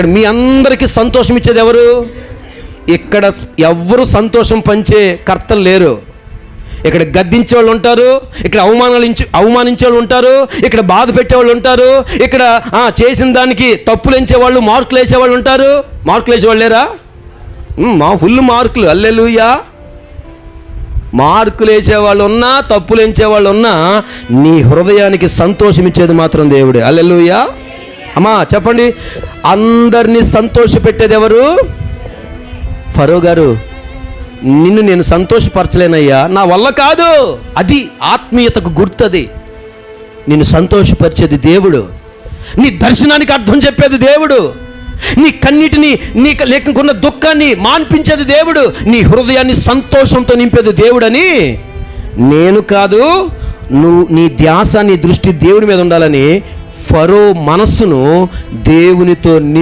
ఇక్కడ మీ అందరికీ సంతోషం ఇచ్చేది ఎవరు? ఇక్కడ ఎవ్వరు సంతోషం పంచే కర్తలు లేరు. ఇక్కడ గద్దించే వాళ్ళు ఉంటారు ఇక్కడ అవమానాలించి అవమానించే వాళ్ళు ఉంటారు ఇక్కడ బాధ పెట్టే వాళ్ళు ఉంటారు ఇక్కడ చేసిన దానికి తప్పులు ఎంచే వాళ్ళు మార్కులు వేసే వాళ్ళు ఉంటారు. మార్కులు వేసే లేరా? మా ఫుల్ మార్కులు అల్లెలుయా. మార్కులు వేసేవాళ్ళు ఉన్నా తప్పులు ఎంచేవాళ్ళు ఉన్నా నీ హృదయానికి సంతోషం ఇచ్చేది మాత్రం దేవుడే. అల్లెలుయా. అమ్మా చెప్పండి. అందరినీ సంతోషపెట్టేది ఎవరు ఫరో గారు నిన్ను నేను సంతోషపరచలేనయ్యా. నా వల్ల కాదు. అది ఆత్మీయతకు గుర్తది. నిన్ను సంతోషపరిచేది దేవుడు. నీ దర్శనానికి అర్థం చెప్పేది దేవుడు. నీ కన్నిటిని నీ లేకున్న దుఃఖాన్ని మాన్పించేది దేవుడు. నీ హృదయాన్ని సంతోషంతో నింపేది దేవుడని నేను కాదు. నువ్వు నీ ధ్యాస నీ దృష్టి దేవుడి మీద ఉండాలని ఫరో మనస్సును దేవునితో నింపి